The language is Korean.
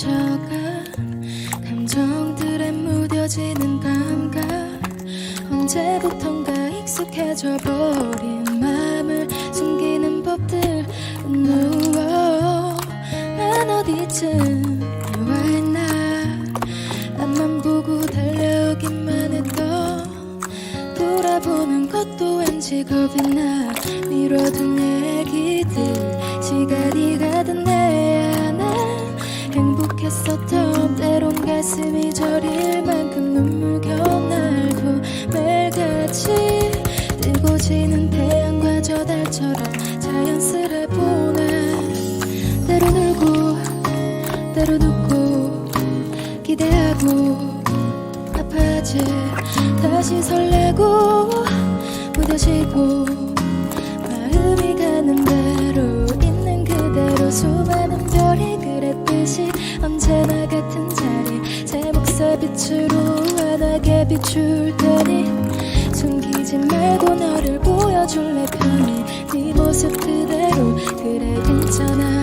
멈춰가 감정들에 무뎌지는 감각 언제부턴가 익숙해져 버린 마음을 숨기는 법들 누워 난 어디쯤 와 있나? 나만 보고 달려오기만 했던 돌아보는 것도 왠지 겁이 나. 미뤄둔 얘기들 시간이 가던 내 했었던 때론 가슴이 저릴 만큼 눈물겨운 날도 매일같이 뜨고 지는 태양과 저 달처럼 자연스레 보내. 때로 울고 때로 웃고 기대하고 아파하지. 다시 설레고 무뎌지고 마음이 가는 대로 있는 그대로 수많 빛으로 환하게 비출 테니 숨기지 말고 너를 보여줄래 편히 네 모습 그대로 그래 괜찮아